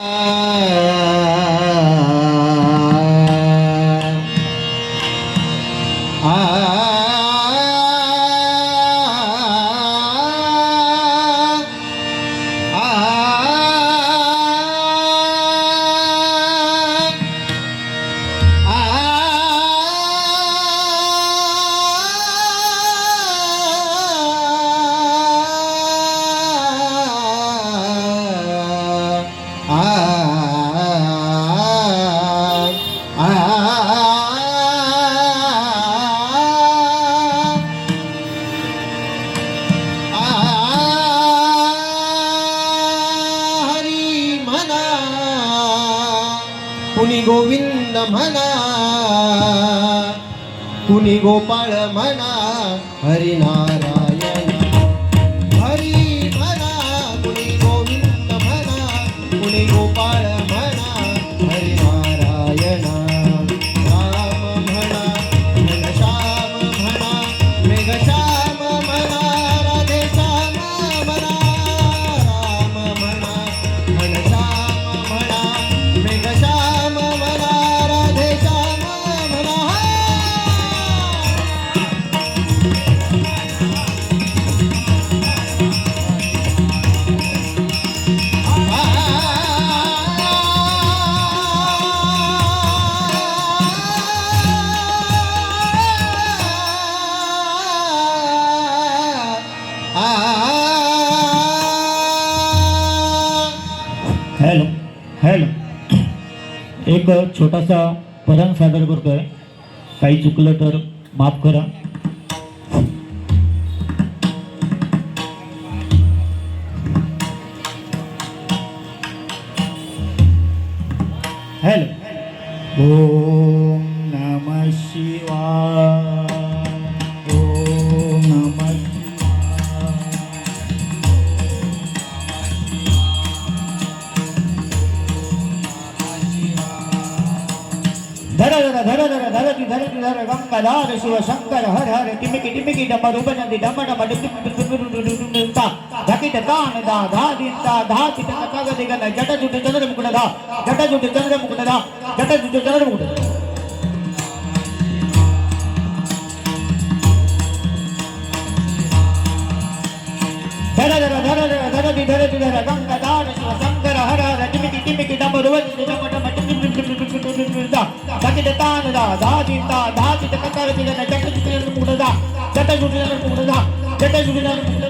हरी कुणी गोविंद म्हणा कुणी गोपाळ म्हणा हरिनारायण एक छोटा सा परांग सादर करतोय काही चुकलं तर माफ़ करा. हॅलो. ओम नम शिवाय. धर धरती धर गंगाधार शिव शंकर हर हर टिमिकी टिमिकी डम रूपनंदी डम डम डिता धकिट धर धर धर धर धरती धर गंगाधार शिव शंकर हर हर टिमिकी टिमिकी धकिट तान दा धा दिता धा किट कग दिगन जट जुट चंद्र मुकुट